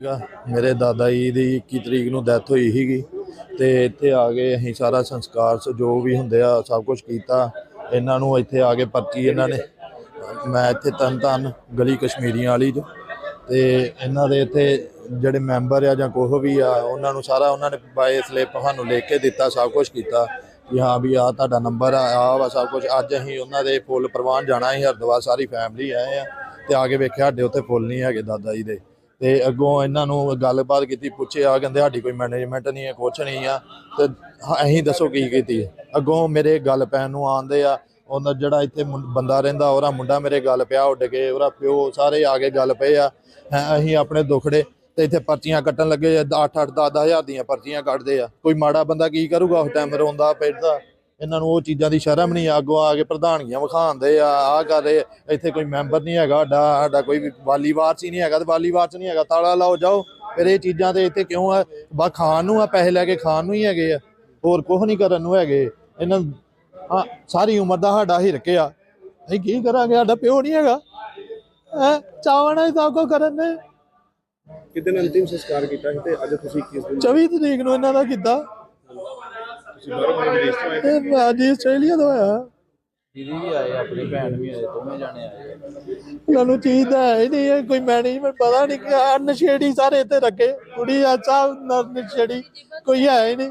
ਸੀਗਾ। ਮੇਰੇ ਦਾਦਾ ਜੀ ਦੀ 21 ਤਰੀਕ ਨੂੰ ਡੈਥ ਹੋਈ ਸੀਗੀ ਤੇ ਇੱਥੇ ਆ ਕੇ ਅਸੀਂ ਸਾਰਾ ਸੰਸਕਾਰ ਜੋ ਵੀ ਹੁੰਦੇ ਆ, ਸਭ ਕੁਝ ਕੀਤਾ। ਇਹਨਾਂ ਨੂੰ ਇੱਥੇ ਆ ਕੇ ਪਰਚੀ ਇਹਨਾਂ ਨੇ। ਮੈਂ ਇੱਥੇ ਤਨ ਤਨ ਗਲੀ ਕਸ਼ਮੀਰੀਆਂ ਵਾਲੀ 'ਚ। ਤੇ ਇਹਨਾਂ ਦੇ ਇੱਥੇ ਜਿਹੜੇ ਮੈਂਬਰ ਆ ਜਾਂ ਕੋਹ ਵੀ ਆ, ਉਹਨਾਂ ਨੂੰ ਸਾਰਾ ਉਹਨਾਂ ਨੇ ਬਾਏ ਸਲਿੱਪ ਸਾਨੂੰ ਲਿਖ ਕੇ ਦਿੱਤਾ, ਸਭ ਕੁਝ ਕੀਤਾ। ਕਿ ਹਾਂ ਵੀ ਆ ਤੁਹਾਡਾ ਨੰਬਰ ਆ ਆ ਵਾ ਸਭ ਕੁਝ ਅੱਜ ਅਸੀਂ ਉਹਨਾਂ ਦੇ ਫੁੱਲ ਪ੍ਰਵਾਨ ਜਾਣਾ ਸੀ, ਹਰਿਦੁਆਰ ਸਾਰੀ ਫੈਮਿਲੀ ਆਏ ਆ। ਤੇ ਆ ਕੇ ਵੇਖਿਆ, ਸਾਡੇ ਉੱਥੇ ਫੁੱਲ ਨਹੀਂ ਹੈਗੇ ਦਾਦਾ ਜੀ ਦੇ। ਤੇ ਅੱਗੋਂ ਇਹਨਾਂ ਨੂੰ ਗੱਲਬਾਤ ਕੀਤੀ ਪੁੱਛਿਆ ਕਹਿੰਦੇ ਸਾਡੀ ਕੋਈ ਮੈਨੇਜਮੈਂਟ ਨਹੀਂ ਹੈ, ਕੁਛ ਨਹੀਂ ਆ। ਤੇ ਅਸੀਂ ਦੱਸੋ ਕੀ ਕੀਤੀ ਅੱਗੋਂ ਮੇਰੇ ਗੱਲ ਪੈਣ ਨੂੰ ਆਂਦੇ ਆ ਉਹਨਾਂ ਜਿਹੜਾ ਇੱਥੇ ਬੰਦਾ ਰਹਿੰਦਾ, ਉਹਦਾ ਮੁੰਡਾ ਮੇਰੇ ਗੱਲ ਪਿਆ ਉੱਡ ਕੇ, ਉਹਦਾ ਪਿਓ ਸਾਰੇ ਆ ਕੇ ਗੱਲ ਪਏ ਆ। ਅਸੀਂ ਆਪਣੇ ਦੁਖੜੇ ਤੇ ਇੱਥੇ ਪਰਚੀਆਂ ਕੱਟਣ ਲੱਗੇ 8 8 10 ਹਜ਼ਾਰ ਦੀਆਂ ਪਰਚੀਆਂ ਕੱਟਦੇ ਆ। ਕੋਈ ਮਾੜਾ ਬੰਦਾ ਕੀ ਕਰੂਗਾ, ਉਸ ਟਾਈਮ ਰੋਂਦਾ ਪੈਂਦਾ ਇਹਨਾਂ ਨੂੰ ਉਹ ਚੀਜ਼ਾਂ ਦੀ ਸ਼ਰਮ ਨਹੀਂ ਅੱਗੋਂ ਆ ਕੇ ਪ੍ਰਧਾਨਗੀਆਂ ਵਿਖਾਉਂਦੇ ਆ ਆ ਕਰ ਰਹੇ ਇੱਥੇ ਕੋਈ ਮੈਂਬਰ ਨਹੀਂ ਹੈਗਾ ਸਾਡਾ ਸਾਡਾ ਕੋਈ ਵੀ ਵਾਲੀ ਵਾਰਸ ਹੀ ਨਹੀਂ ਹੈਗਾ ਤੇ ਵਾਲੀ ਵਾਰਸ ਨਹੀਂ ਹੈਗਾ। ਤਾਲਾ ਲਾਓ ਜਾਓ। ਫਿਰ ਇਹ ਚੀਜ਼ਾਂ ਤੇ ਇੱਥੇ ਕਿਉਂ ਆ? ਬਾ ਖਾਣ ਨੂੰ ਆ ਪੈਸੇ ਲੈ ਕੇ ਖਾਣ ਨੂੰ ਹੀ ਹੈਗੇ ਆ। ਹੋਰ ਕੁਝ ਨਹੀਂ ਕਰਨ ਨੂੰ ਹੈਗੇ। ਇਹਨਾਂ ਆ ਸਾਰੀ ਉਮਰ ਦਾ ਸਾਡਾ ਹਿਰਕੇ ਆ। ਅਸੀਂ ਕੀ ਕਰਾਂਗੇ? ਸਾਡਾ ਪਿਓ ਨਹੀਂ ਹੈਗਾ। ਹੈ? ਚਾਵਣਾ ਹੀ ਸਭ ਕੁਝ ਕਰਨ ਨੇ। ਕਿਦਨ ਅੰਤਿਮ ਸੰਸਕਾਰ ਕੀਤਾ ਤੇ ਅੱਜ ਤੁਸੀਂ ਕਿਸ ਦਿਨ 24 ਤਰੀਕ ਨੂੰ ਇਹਨਾਂ ਦਾ ਕੀਤਾ। ਤੁਸੀਂ ਬਾਹਰੋਂ ਵਿਦੇਸ਼ ਤੋਂ ਆਏ ਇਹ ਮੈਂ ਜੀ ਆਸਟ੍ਰੇਲੀਆ ਤੋਂ ਆਇਆ। ਦੀਦੀ ਵੀ ਆਏ ਆਪਣੀ ਭੈਣ ਵੀ ਆਏ ਦੋਵੇਂ ਜਾਣੇ ਆਏ। ਇਹਨਾਂ ਨੂੰ ਚੀਜ਼ ਦਾ ਹੈ ਹੀ ਨਹੀਂ ਹੈ ਕੋਈ ਮੈਨੇਜਮੈਂਟ ਪਤਾ ਨਹੀਂ ਕਿ ਆਹ ਨਸ਼ੇੜੀ ਸਾਰੇ ਇੱਥੇ ਰੱਖੇ। ਕੁੜੀ ਆ ਸਾਹਿਬ ਨਸ਼ੇੜੀ ਕੋਈ ਹੈ ਹੀ ਨਹੀਂ।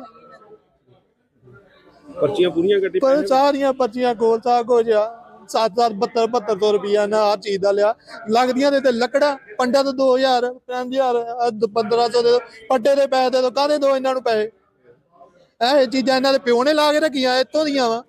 ਪਰਚੀਆਂ ਪੂਰੀਆਂ ਕੱਟੀ ਪਰ ਸਾਰੀਆਂ ਪਰਚੀਆਂ ਕੋਲ ਸਾ ਕੋ ਜਾ 7-7 72 7200 ਰੁਪਿਆ ਨਾ ਆ ਚੀਜ਼ ਦਾ ਲਿਆ। ਲੱਗਦੀਆਂ ਦੇ ਤੇ ਲੱਕੜਾ ਪੰਡਾ ਤੋਂ 2000 5000 1500 ਦੇ ਦਿਓ। ਪੱਟੇ ਦੇ ਪੈਸੇ ਦੇ ਦੋ ਕਾਹਦੇ ਦੋ ਇਹਨਾਂ ਨੂੰ ਪੈਸੇ? ਇਹ ਚੀਜ਼ਾਂ ਇਹਨਾਂ ਦੇ ਪਿਓ ਨੇ ਲਾ ਕੇ ਰੱਖੀਆਂ ਇੱਥੋਂ ਦੀਆਂ ਵਾ।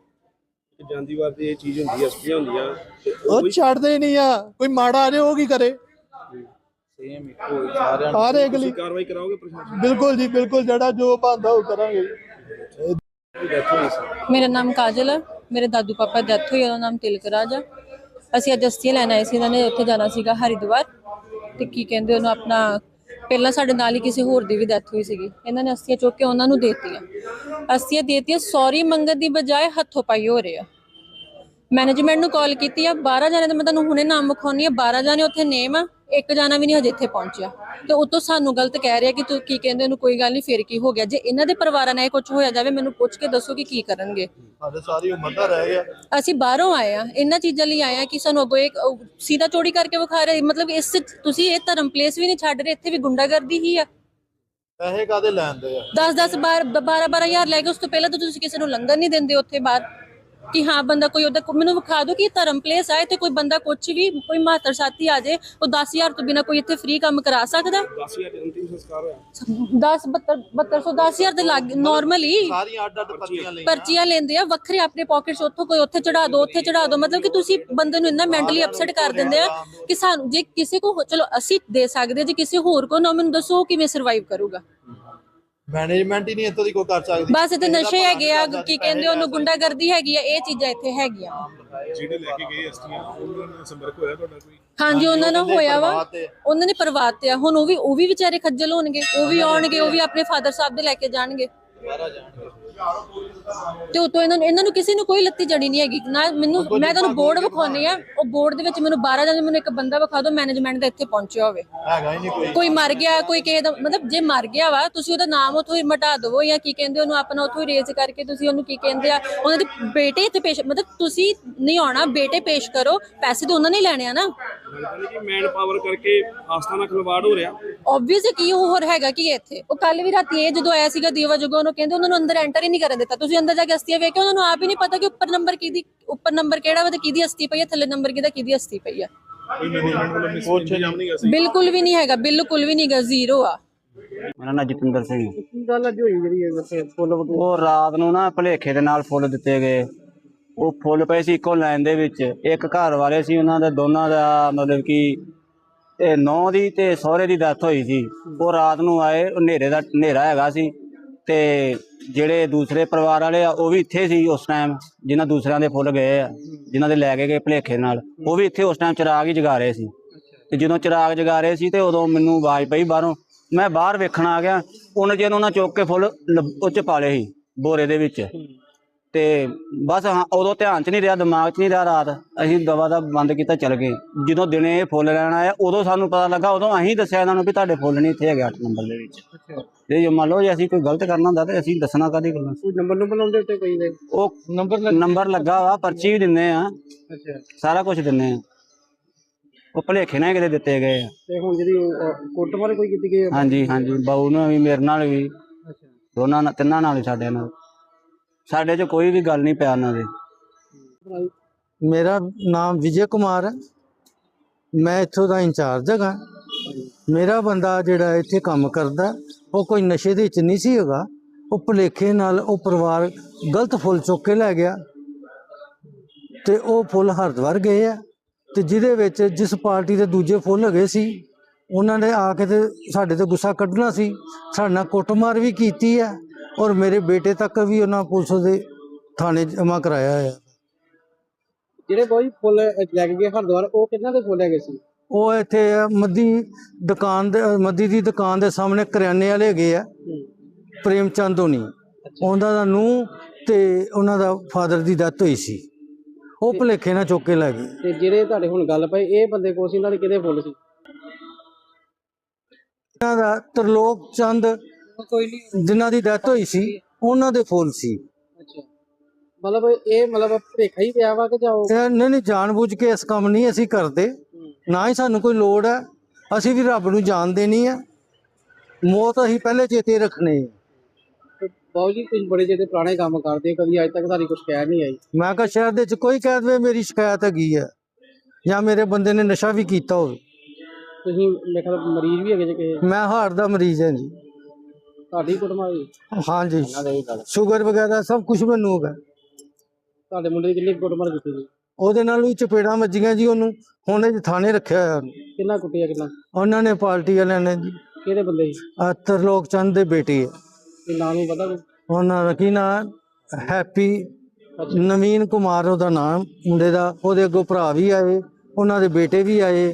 ਜਾਂਦੀ ਵਾਰ ਤੇ ਇਹ ਚੀਜ਼ ਹੁੰਦੀ ਅਸਲੀਆਂ ਹੁੰਦੀਆਂ। ਤੇ ਉਹ ਛੱਡਦੇ ਹੀ ਨਹੀਂ ਆ ਕੋਈ ਮਾੜਾ ਆ ਜੇ ਉਹ ਕੀ ਕਰੇ? ਸੇਮ ਇੱਕੋ ਹੀ ਸਾਰਿਆਂ ਨੂੰ ਕਾਰਵਾਈ ਕਰਾਓਗੇ ਪ੍ਰਸ਼ਾਸਨ ਬਿਲਕੁਲ ਜੀ ਬਿਲਕੁਲ ਜਿਹੜਾ ਜੋ ਬੰਦਾ ਉਹ ਕਰਾਂਗੇ ਦੀ ਡੈਥ ਹੋਈ ਸੀ ਮੇਰਾ ਨਾਮ ਕਾਜਲ ਹੈ ਮੇਰੇ ਦਾਦੂ ਪਾਪਾ ਦੀ ਡੈਥ ਹੋਈ ਉਹਦਾ ਨਾਮ ਤਿਲਕ ਰਾਜ ਆ। ਅਸੀਂ ਅੱਜ ਅਸਥੀਆਂ ਲੈਣ ਆਏ ਸੀ ਇਹਨਾਂ ਨੇ ਉੱਥੇ ਜਾਣਾ ਸੀਗਾ ਹਰਿਦੁਆਰ। ਤੇ ਕੀ ਕਹਿੰਦੇ ਉਹਨੂੰ ਆਪਣਾ ਪਹਿਲਾਂ ਸਾਡੇ ਨਾਲ ਹੀ ਕਿਸੇ ਹੋਰ ਦੀ ਵੀ ਡੈਥ ਹੋਈ ਸੀਗੀ। ਇਹਨਾਂ ਨੇ ਅਸਥੀਆਂ ਚੁੱਕ ਕੇ ਉਹਨਾਂ ਨੂੰ ਦੇਤੀਆਂ। ਅਸਥੀਆਂ ਦੇਤੀਆਂ ਸੌਰੀ ਮੰਗਣ ਦੀ ਬਜਾਏ ਹੱਥੋਂ ਪਾਈ ਹੋ ਰਹੇ ਆ। ਮੈਨੇਜਮੈਂਟ ਨੂੰ ਕਾਲ ਕੀਤੀ ਆ 12 ਜਣੇ ਦਾ ਮੈਂ ਤੁਹਾਨੂੰ ਹੁਣੇ ਨਾਮ ਵਿਖਾਉਣੀ ਆ 12 ਜਣੇ ਉੱਥੇ ਨੇਮ ਆ। ਇੱਕ ਜਾਣਾ ਵੀ ਨਹੀਂ ਹਜੇ ਇੱਥੇ ਪਹੁੰਚਿਆ। ਤੇ ਉਤੋਂ ਸਾਨੂੰ ਗਲਤ ਕਹਿ ਰਿਹਾ ਕਿ ਤੂੰ ਕੀ ਕਹਿੰਦੇ ਉਹਨੂੰ ਕੋਈ ਗੱਲ ਨਹੀਂ ਫੇਰ ਕੀ ਹੋ ਗਿਆ? ਜੇ ਇਹਨਾਂ ਦੇ ਪਰਿਵਾਰਾਂ ਨਾਲ ਇਹ ਕੁਝ ਹੋਇਆ ਜਾਵੇ ਮੈਨੂੰ ਪੁੱਛ ਕੇ ਦੱਸੋ ਕਿ ਕੀ ਕਰਨਗੇ। ਸਾਡੇ ਸਾਰੀ ਉਮਰ ਦਾ ਰਹਿ ਗਿਆ। ਅਸੀਂ ਬਾਹਰੋਂ ਆਏ ਆ ਇਹਨਾਂ ਚੀਜ਼ਾਂ ਲਈ ਆਏ ਆ ਕਿ ਸਾਨੂੰ ਅੱਗੋਂ ਇੱਕ ਸੀधा ਚੋਰੀ ਕਰਕੇ ਵਿਖਾ ਰਹੇ ਮਤਲਬ ਇਸ ਤੁਸੀਂ ਇਹ ਧਰਮ ਪਲੇਸ ਵੀ ਨਹੀਂ ਛੱਡ ਰਹੇ ਇੱਥੇ ਵੀ ਗੁੰਡਾਗਰਦੀ ਹੀ ਆ। ਪੈਸੇ ਕਾਦੇ ਲੈਂਦੇ ਆ? 10 10 12 12 ਹਜ਼ਾਰ ਲੈ ਕੇ ਉਸ ਤੋਂ ਪਹਿਲਾਂ ਤਾਂ ਤੁਸੀਂ ਕਿਸੇ ਨੂੰ ਲੰਗਰ ਨਹੀਂ ਦਿੰਦੇ ਉੱਥੇ ਬਾਹਰ। ਕਿ ਹਾਂ ਬੰਦਾ ਕੋਈ ਉਹਦਾ ਮੈਨੂੰ ਵਿਖਾ ਦਿਓ ਕਿ ਇਹ ਧਰਮ ਪਲੇਸ ਆ ਤੇ ਕੋਈ ਬੰਦਾ ਕੁਛ ਵੀ ਕੋਈ ਮਾਤਰ ਸਾਥੀ ਆ ਜੇ ਉਹ 10000 ਤੋਂ ਬਿਨਾ ਕੋਈ ਇੱਥੇ ਫ੍ਰੀ ਕੰਮ ਕਰਾ ਸਕਦਾ। 10000 ਦੇ ਅੰਤਿਮ ਸੰਸਕਾਰ ਹੋਇਆ। 10 72 7200 10000 ਦੇ ਲੱਗ ਨਾਰਮਲੀ ਸਾਰੀਆਂ ਅੱਡ ਅੱਡ ਪਰਚੀਆਂ ਲਈ ਪਰਚੀਆਂ ਲੈਂਦੇ ਆ ਵੱਖਰੇ ਆਪਣੇ ਪਾਕਟਸ ਉੱਥੋਂ ਕੋਈ ਉੱਥੇ ਚੜਾ ਦਿਓ ਉੱਥੇ ਚੜਾ ਦਿਓ ਮਤਲਬ ਕਿ ਤੁਸੀਂ ਬੰਦੇ ਨੂੰ ਇੰਨਾ ਮੈਂਟਲੀ ਅਪਸੈਟ ਕਰ ਦਿੰਦੇ ਆ ਕਿ ਸਾਨੂੰ ਜੇ ਕਿਸੇ ਕੋ ਚਲੋ ਅਸੀਂ ਦੇ ਸਕਦੇ ਹਾਂ, ਜੇ ਕਿਸੇ ਹੋਰ ਕੋ ਨਾ ਮੈਨੂੰ ਦੱਸੋ ਕਿਵੇਂ ਸਰਵਾਈਵ ਕਰੂਗਾ। ਮੈਨੇਜਮੈਂਟ ਹੀ ਨਹੀਂ ਇੱਥੋਂ ਦੀ ਕੋਈ ਕਰ ਸਕਦੀ। ਬਸ ਇੱਥੇ ਨਸ਼ੇ ਹੈਗੇ ਆ ਕੀ ਕਹਿੰਦੇ ਉਹਨੂੰ ਗੁੰਡਾਗਰਦੀ ਹੈਗੀ ਆ ਇਹ ਚੀਜ਼ਾਂ ਇੱਥੇ ਹੈਗੀਆਂ। ਜਿਹੜੇ ਲੈ ਕੇ ਗਏ ਅਸਤੀਆਂ ਉਹਨਾਂ ਨਾਲ ਸੰਪਰਕ ਹੋਇਆ ਤੁਹਾਡਾ ਕੋਈ? ਹਾਂਜੀ ਉਹਨਾਂ ਨਾਲ ਹੋਇਆ ਵਾ। ਉਹਨਾਂ ਨੇ ਪਰਵਾਹ ਤੇ ਆ। ਹੁਣ ਉਹ ਵੀ ਉਹ ਵੀ ਵਿਚਾਰੇ ਖੱਜਲ ਹੋਣਗੇ ਉਹ ਵੀ ਆਉਣਗੇ ਉਹ ਵੀ ਆਪਣੇ ਫਾਦਰ ਸਾਹਿਬ ਦੇ ਲੈ ਕੇ ਜਾਣਗੇ। ਤੇ ਉਤੋਂ ਇਹਨਾਂ ਨੂੰ ਇਹਨਾਂ ਨੂੰ ਕਿਸੇ ਨੂੰ ਕੋਈ ਲੱਤੀ ਜੜੀ ਨਹੀਂ ਹੈਗੀ। ਨਾ ਮੈਨੂੰ ਮੈਂ ਤੁਹਾਨੂੰ ਬੋਰਡ ਵਿਖਾਉਣੀ ਆ ਉਹ ਬੋਰਡ ਦੇ ਵਿੱਚ ਮੈਨੂੰ 12 ਜਣੇ ਮੈਨੂੰ ਇੱਕ ਬੰਦਾ ਵਿਖਾ ਦਿਓ ਮੈਨੇਜਮੈਂਟ ਦਾ ਇੱਥੇ ਪਹੁੰਚਿਆ ਹੋਵੇ। ਹੈਗਾ ਹੀ ਨਹੀਂ ਕੋਈ। ਕੋਈ ਮਰ ਗਿਆ ਕੋਈ ਕਿਸੇ ਦਾ ਮਤਲਬ ਜੇ ਮਰ ਗਿਆ ਵਾ ਤੁਸੀਂ ਉਹਦਾ ਨਾਮ ਉਥੋਂ ਹੀ ਮਿਟਾ ਦਿਵੋ ਜਾਂ ਕੀ ਕਹਿੰਦੇ ਉਹਨੂੰ ਆਪਣਾ ਉਥੋਂ ਹੀ ਰੇਜ਼ ਕਰਕੇ ਤੁਸੀਂ ਉਹਨੂੰ ਕੀ ਕਹਿੰਦੇ ਆ ਉਹਨਾਂ ਦੇ ਬੇਟੇ ਇੱਥੇ ਪੇਸ਼ ਮਤਲਬ ਤੁਸੀਂ ਨਹੀਂ ਆਉਣਾ ਬੇਟੇ ਪੇਸ਼ ਕਰੋ ਪੈਸੇ ਤਾਂ ਉਹਨਾਂ ਨੇ ਲੈਣੇ ਆ ਨਾ। ਲੱਗਦਾ ਨਹੀਂ ਕਿ ਮੈਨ ਪਾਵਰ ਕਰਕੇ ਆਸਥਾ ਨਾਲ ਖਿਲਵਾੜ ਹੋ ਰਿਹਾ। ਆਬਵੀਅਸ ਕੀ ਹੋਰ ਹੈਗਾ ਕੀ ਇੱਥੇ। ਉਹ ਕੱਲ ਵੀ ਰਾਤੀ ਇਹ ਜਦੋਂ ਆਇਆ ਸੀਗਾ ਦੀਵਾ ਜਗੋ ਉਹਨੂੰ ਕਹਿੰਦੇ ਉਹਨਾਂ ਨੂੰ ਅੰਦਰ ਐਂਟਰ ਹੀ ਨਹੀਂ ਕਰਨ ਦਿੱਤਾ। ਤੁਸੀਂ ਅੰਦਰ ਜਾ ਕੇ ਅਸਤੀਆਂ ਵੇਖਿਓ ਉਹਨਾਂ ਨੂੰ ਆਪ ਹੀ ਨਹੀਂ ਪਤਾ ਕਿ ਉੱਪਰ ਨੰਬਰ ਕਿਹਦੀ ਉੱਪਰ ਨੰਬਰ ਕਿਹੜਾ ਵਾ ਤੇ ਕਿਹਦੀ ਅਸਤੀ ਪਈ ਹੈ ਥੱਲੇ ਨੰਬਰ ਕਿਹਦਾ ਕਿਹਦੀ ਅਸਤੀ ਪਈ ਆ। ਕੋਈ ਮੈਨੇਜਮੈਂਟ ਵੱਲੋਂ ਮਿਸ ਇੰਤਜ਼ਾਮ ਨਹੀਂ ਕਰ ਬਿਲਕੁਲ ਵੀ ਨਹੀਂ ਹੈਗਾ ਬਿਲਕੁਲ ਵੀ ਨਹੀਂਗਾ ਜ਼ੀਰੋ ਆ। ਮੇਰਾ ਨਾਂ ਜਤਿੰਦਰ ਸਿੰਘ। ਗੱਲ ਅੱਜ ਹੋਈ ਜਿਹੜੀ ਹੈ ਉੱਥੇ ਫੁੱਲ ਉਹ ਰਾਤ ਨੂੰ ਨਾ ਭਲੇਖੇ ਦੇ ਨਾਲ ਫੁੱਲ ਦਿੱਤੇ ਗਏ। ਉਹ ਫੁੱਲ ਪਏ ਸੀ ਇੱਕੋ ਲਾਈਨ ਦੇ ਵਿੱਚ। ਇੱਕ ਘਰ ਵਾਲੇ ਸੀ, ਉਹਨਾਂ ਦਾ ਦੋਨਾਂ ਦਾ ਮਤਲਬ ਕਿ ਇਹ ਨੌ ਦੀ ਤੇ ਸਹੁਰੇ ਦੀ ਡੈਥ ਹੋਈ ਸੀ। ਉਹ ਰਾਤ ਨੂੰ ਆਏ, ਹਨੇਰੇ ਦਾ ਹਨੇਰਾ ਹੈਗਾ ਸੀ ਤੇ ਜਿਹੜੇ ਦੂਸਰੇ ਪਰਿਵਾਰ ਵਾਲੇ ਆ, ਉਹ ਵੀ ਇੱਥੇ ਸੀ ਉਸ ਟਾਈਮ ਜਿਨ੍ਹਾਂ ਦੂਸਰਿਆਂ ਦੇ ਫੁੱਲ ਗਏ ਆ, ਜਿਨ੍ਹਾਂ ਦੇ ਲੈ ਕੇ ਗਏ ਭਲੇਖੇ ਨਾਲ। ਉਹ ਵੀ ਇੱਥੇ ਉਸ ਟਾਈਮ ਚਿਰਾਗ ਹੀ ਜਗਾ ਰਹੇ ਸੀ। ਤੇ ਜਦੋਂ ਚਿਰਾਗ ਜਗਾ ਰਹੇ ਸੀ ਤੇ ਉਦੋਂ ਮੈਨੂੰ ਆਵਾਜ਼ ਪਈ ਬਾਹਰੋਂ, ਮੈਂ ਬਾਹਰ ਵੇਖਣ ਆ ਗਿਆ, ਉਹਨਾਂ ਜਿਹਨ ਉਹਨਾਂ ਚੁੱਕ ਕੇ ਫੁੱਲ ਲੱਭ- ਉਹ ਚ ਪਾ ਲਏ ਸੀ, ਬੋਰੇ ਦੇ ਵਿੱਚ। ਤੇ ਬਸ ਹਾਂ ਉਦੋਂ ਧਿਆਨ 'ਚ ਨਹੀਂ ਰਿਹਾ ਦਿਮਾਗ 'ਚ ਨਹੀਂ ਰਿਹਾ ਰਾਤ। ਅਸੀਂ ਦਵਾ ਦਾ ਬੰਦ ਕੀਤਾ ਚੱਲ ਗਏ। ਜਦੋਂ ਦਿਨੇ ਇਹ ਫੁੱਲ ਲੈਣ ਆਇਆ ਉਦੋਂ ਸਾਨੂੰ ਪਤਾ ਲੱਗਾ ਉਦੋਂ ਅਸੀਂ ਦੱਸਿਆ ਇਹਨਾਂ ਨੂੰ ਵੀ ਤੁਹਾਡੇ ਫੁੱਲ ਨਹੀਂ ਇੱਥੇ ਹੈਗੇ 8 ਨੰਬਰ ਦੇ ਵਿੱਚ। ਤੇ ਜੇ ਮੰਨ ਲਓ ਜੇ ਅਸੀਂ ਕੋਈ ਗਲਤ ਕਰਨਾ ਹੁੰਦਾ ਤੇ ਅਸੀਂ ਦੱਸਣਾ ਕਾਦੀ ਗੱਲਾਂ। ਕੋਈ ਨੰਬਰ ਨੰਬਰ ਲਾਉਂਦੇ ਉੱਤੇ ਕੋਈ ਨੇ ਉਹ ਨੰਬਰ ਨੰਬਰ ਲੱਗਾ ਵਾ ਪਰਚੀ ਵੀ ਦਿੰਦੇ ਆ। ਅੱਛਾ। ਸਾਰਾ ਕੁਝ ਦਿੰਦੇ ਆ। ਉਹ ਭਲੇਖੇ ਨਾਲ ਕਿਤੇ ਦਿੱਤੇ ਗਏ ਆ। ਤੇ ਹੁਣ ਜਿਹੜੀ ਕੁੱਟਮਾਰ ਕੋਈ ਕੀਤੀ ਗਈ? ਹਾਂਜੀ ਹਾਂਜੀ। ਬਾਊ ਨਾਲ ਵੀ ਮੇਰੇ ਨਾਲ ਵੀ। ਅੱਛਾ। ਦੋਨਾਂ ਨਾਲ ਤਿੰਨਾਂ ਨਾਲ ਹੀ ਸਾਡੇ ਨਾਲ। ਸਾਡੇ 'ਚ ਕੋਈ ਵੀ ਗੱਲ ਨਹੀਂ ਪਿਆ ਉਹਨਾਂ ਦੇ। ਮੇਰਾ ਨਾਮ ਵਿਜੇ ਕੁਮਾਰ ਹੈ। ਮੈਂ ਇੱਥੋਂ ਦਾ ਇੰਚਾਰਜ ਹੈਗਾ। ਮੇਰਾ ਬੰਦਾ ਜਿਹੜਾ ਇੱਥੇ ਕੰਮ ਕਰਦਾ, ਉਹ ਕੋਈ ਨਸ਼ੇ ਦੇ ਵਿੱਚ ਨਹੀਂ ਸੀ ਹੈਗਾ। ਉਹ ਭੁਲੇਖੇ ਨਾਲ ਉਹ ਪਰਿਵਾਰ ਗਲਤ ਫੁੱਲ ਚੁੱਕ ਕੇ ਲੈ ਗਿਆ ਤੇ ਉਹ ਫੁੱਲ ਹਰਿਦੁਆਰ ਗਏ ਆ ਤੇ ਜਿਹਦੇ ਵਿੱਚ ਜਿਸ ਪਾਰਟੀ ਦੇ ਦੂਜੇ ਫੁੱਲ ਹੈਗੇ ਸੀ, ਉਹਨਾਂ ਨੇ ਆ ਕੇ ਤੇ ਸਾਡੇ ਤੇ ਗੁੱਸਾ ਕੱਢਣਾ ਸੀ। ਸਾਡੇ ਨਾਲ ਕੁੱਟਮਾਰ ਵੀ ਕੀਤੀ ਹੈ ਔਰ ਮੇਰੇ ਬੇਟੇ ਤੱਕ ਵੀ ਉਹਨਾਂ ਪੁਲਿਸ ਦੇ ਥਾਣੇ ਜਮ੍ਹਾਂ ਕਰਾਇਆ ਹੈ ਜਿਹੜੇ ਕੋਈ ਫੁੱਲ ਲੈ ਕੇ ਗਏ ਹਰਿਦੁਆਰ ਉਹ ਕਿੰਨਾ ਦੇ ਫੁੱਲ ਹੈਗੇ ਸੀ? ਉਹ ਇੱਥੇ ਮੱਦੀ ਦੁਕਾਨ ਦੇ ਮੱਦੀ ਦੀ ਦੁਕਾਨ ਦੇ ਸਾਹਮਣੇ ਕਰਿਆਨੇ ਵਾਲੇ ਹੈਗੇ ਆ। ਪ੍ਰੇਮ ਚੰਦ ਹੋਣੀ। ਉਹਨਾਂ ਦਾ ਨੂੰ ਤੇ ਉਹਨਾਂ ਦਾ ਫਾਦਰ ਦੀ ਡੈਥ ਹੋਈ ਸੀ। ਉਹ ਭੁਲੇਖੇ ਨਾਲ ਚੁੱਕ ਕੇ ਲੈ ਗਏ। ਤੇ ਜਿਹੜੇ ਤੁਹਾਡੇ ਹੁਣ ਗੱਲ ਪਈ ਇਹ ਬੰਦੇ ਕੋਲ ਸੀ ਇਹਨਾਂ ਦੇ ਕਿਹਦੇ ਫੁੱਲ ਸੀ? ਇਹਨਾਂ ਦਾ ਤਰਲੋਕ ਚੰਦ ਕੋਈ ਨਹੀਂ ਜਿਨ੍ਹਾਂ ਦੀ ਡੈਥ ਹੋਈ ਸੀ ਉਹਨਾਂ ਦੇ ਫੁੱਲ ਸੀ। ਅੱਛਾ। ਮਤਲਬ ਇਹ ਮਤਲਬ ਭੇਖਾ ਹੀ ਪਿਆ ਵਾ ਕਿ ਜਾਂ ਉਹ- ਇਹ ਨਹੀਂ ਨਹੀਂ ਜਾਣਬੁੱਝ ਕੇ ਇਸ ਕੰਮ ਨਹੀਂ ਅਸੀਂ ਕਰਦੇ। ਨਾ ਹੀ ਸਾਨੂੰ ਕੋਈ ਲੋੜ ਹੈ। ਅਸੀਂ ਵੀ ਰੱਬ ਨੂੰ ਜਾਣਦੇ ਨਹੀਂ ਆ ਮੌਤ ਅਸੀਂ ਪਹਿਲੇ ਚੇਤੇ ਰੱਖਣੇ ਆ ਬਾਊ ਜੀ ਤੁਸੀਂ ਬੜੇ ਜਿਹੇ ਪੁਰਾਣੇ ਕੰਮ ਕਰਦੇ ਹੋ, ਕਦੀ ਅੱਜ ਤੱਕ ਤੁਹਾਡੀ ਕੋਈ ਸ਼ਿਕਾਇਤ ਨਹੀਂ ਆਈ। ਮੈਂ ਕਿਹਾ ਸ਼ਹਿਰ ਦੇ ਵਿੱਚ ਕੋਈ ਕਹਿ ਦੇਵੇ ਮੇਰੀ ਸ਼ਿਕਾਇਤ ਹੈਗੀ ਹੈ। ਜਾਂ ਮੇਰੇ ਬੰਦੇ ਨੇ ਨਸ਼ਾ ਵੀ ਕੀਤਾ ਹੋਵੇ। ਤੁਸੀਂ ਮੇਰੇ ਖਿਆਲ ਮਰੀਜ਼ ਵੀ ਹੈਗੇ ਜੇ ਕਿਸੇ ਮੈਂ ਹਾਰਟ ਦਾ ਮਰੀਜ਼ ਹਾਂ ਜੀ। ਤੁਹਾਡੀ ਕੁਟਮਾਰ ਜੀ ਹਾਂਜੀ ਸ਼ੂਗਰ ਵਗੈਰਾ ਸਭ ਕੁਝ ਮੈਨੂੰ ਹੋ ਗਿਆ। ਤੁਹਾਡੇ ਮੁੰਡੇ ਦੀ ਕਿੰਨੀ ਕੁਟਮਾਰ ਕੀਤੀ ਜੀ? ਉਹਦੇ ਨਾਲ ਵੀ ਚਪੇੜਾਂ ਵੱਜੀਆਂ ਜੀ ਉਹਨੂੰ। ਹੁਣ ਇਹ ਥਾਣੇ ਰੱਖਿਆ ਹੋਇਆ ਉਹਨੂੰ। ਕਿੰਨਾ ਕੁੱਟਿਆ ਕਿੰਨਾ? ਉਹਨਾਂ ਨੇ ਪਾਰਟੀ ਵਾਲਿਆਂ ਨੇ ਜੀ। ਕਿਹੜੇ ਬੰਦੇ ਸੀ ਆਹ ਤਰਲੋਕ ਚੰਦ ਦੇ ਬੇਟੀ ਹੈ ਇਹ ਨਾਮ ਨੂੰ ਪਤਾ ਕੋਈ? ਉਹਨਾਂ ਦਾ ਕੀ ਨਾਮ? ਹੈਪੀ ਨਵੀਨ ਕੁਮਾਰ ਉਹਦਾ ਨਾਮ। ਮੁੰਡੇ ਦਾ। ਉਹਦੇ ਅੱਗੋਂ ਭਰਾ ਵੀ ਆਏ। ਉਹਨਾਂ ਦੇ ਬੇਟੇ ਵੀ ਆਏ।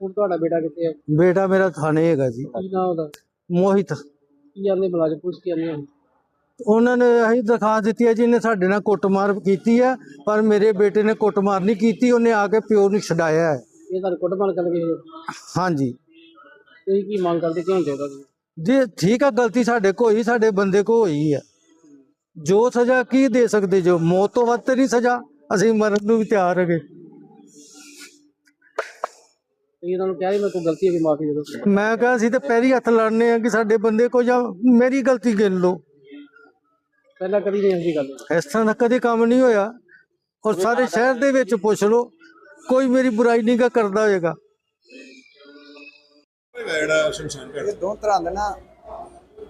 ਹੁਣ ਤੁਹਾਡਾ ਬੇਟਾ ਕਿੱਥੇ ਹੈ ਬੇਟਾ ਮੇਰਾ ਥਾਣੇ ਹੈਗਾ ਜੀ। ਕੀ ਨਾਮ ਉਹਦਾ? ਮੋਹਿਤ। ਕੀ ਜਾਂਦੇ ਮੁਲਾਜ਼ਮ ਪੁਲਿਸ ਕੀ ਜਾਂਦੇ ਉਹਨਾਂ ਨੇ ਅਸੀਂ ਦਿਖਾ ਦਿੱਤੀ ਹੈ ਜੀ ਇਹਨੇ ਸਾਡੇ ਨਾਲ ਕੁੱਟਮਾਰ ਕੀਤੀ ਹੈ ਪਰ ਮੇਰੇ ਬੇਟੇ ਨੇ ਕੁੱਟਮਾਰ ਨਹੀਂ ਕੀਤੀ ਉਹਨੇ ਆ ਕੇ ਪਿਓ ਨੂੰ ਛਡਾਇਆ ਹੈ। ਇਹ ਤੁਹਾਨੂੰ ਕੁੱਟਮਾਰ ਕਰ ਗਏ ਹਾਂਜੀ। ਤੁਸੀਂ ਕੀ ਮੰਗ ਕਰਦੇ ਕਿਉਂ ਚਾਹੀਦਾ ਜੀ ਜੇ ਠੀਕ ਆ ਗਲਤੀ ਸਾਡੇ ਕੋ ਹੋਈ ਸਾਡੇ ਬੰਦੇ ਕੋ ਹੋਈ ਹੈ ਜੋ ਸਜ਼ਾ ਕੀ ਦੇ ਸਕਦੇ ਜੋ? ਮੌਤ ਤੋਂ ਵੱਧ ਤੇ ਨਹੀਂ ਸਜ਼ਾ? ਅਸੀਂ ਮਰਨ ਨੂੰ ਵੀ ਤਿਆਰ ਹੈਗੇ। ਤੁਸੀਂ ਇਹਨਾਂ ਨੂੰ ਕਿਹਾ ਸੀ ਮੇਰੇ ਕੋਲ ਗਲਤੀ ਹੈ ਕਿ ਮਾਫੀ ਦੇ ਦਿਓ। ਮੈਂ ਕਿਹਾ ਅਸੀਂ ਤੇ ਪੈਰੀ ਹੱਥ ਲੜਨੇ ਆ ਕਿ ਸਾਡੇ ਬੰਦੇ ਕੋ ਜਾਂ ਮੇਰੀ ਗਲਤੀ ਗਿਣ ਲਓ। ਪਹਿਲਾਂ ਕਦੀ ਨਹੀਂ ਐਸੀ ਗੱਲ। ਇਸ ਤਰ੍ਹਾਂ ਦਾ ਕਦੇ ਕੰਮ ਨਹੀਂ ਹੋਇਆ। ਔਰ ਸਾਰੇ ਸ਼ਹਿਰ ਦੇ ਵਿੱਚ ਪੁੱਛ ਲਓ ਕੋਈ ਮੇਰੀ ਬੁਰਾਈ ਨਹੀਂ ਗਾ ਕਰਦਾ ਹੋਏਗਾ। ਇਹ ਦੋ ਤਰ੍ਹਾਂ ਦੇ ਨਾ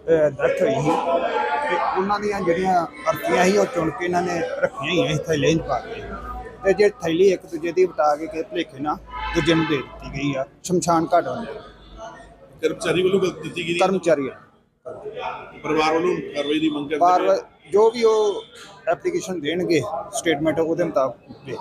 ਡੈਥ ਹੋਈ ਸੀ। ਤੇ ਉਹਨਾਂ ਦੀਆਂ ਜਿਹੜੀਆਂ ਅਰਥੀਆਂ ਸੀ ਉਹ ਚੁਣ ਕੇ ਇਹਨਾਂ ਨੇ ਰੱਖੀਆਂ ਹੀ ਸੀ ਥੈਲੇ 'ਚ ਪਾ ਕੇ। ਤੇ ਜੇ ਥੈਲੀ ਇੱਕ ਦੂਜੇ ਦੀ ਵਟਾ ਕੇ ਕਿ ਭਲੇਖੇ ਨਾ ਦੂਜੇ ਨੂੰ ਦੇ ਦਿੱਤੀ ਗਈ ਆ। ਸ਼ਮਸ਼ਾਨ ਘਾਟ ਹੁੰਦੇ ਕਰਮਚਾਰੀ ਵੱਲੋਂ ਗਲਤੀ ਕੀਤੀ ਗਈ ਕਰਮਚਾਰੀ ਆ। ਪਰਿਵਾਰ ਵੱਲੋਂ ਕਾਰਵਾਈ ਦੀ ਮੰਗ ਕਰਦੇ ਪਰ ਜੋ ਵੀ ਉਹ ਐਪਲੀਕੇਸ਼ਨ ਦੇਣਗੇ ਸਟੇਟਮੈਂਟ ਉਹਦੇ ਮੁਤਾਬਕ ਦੇ।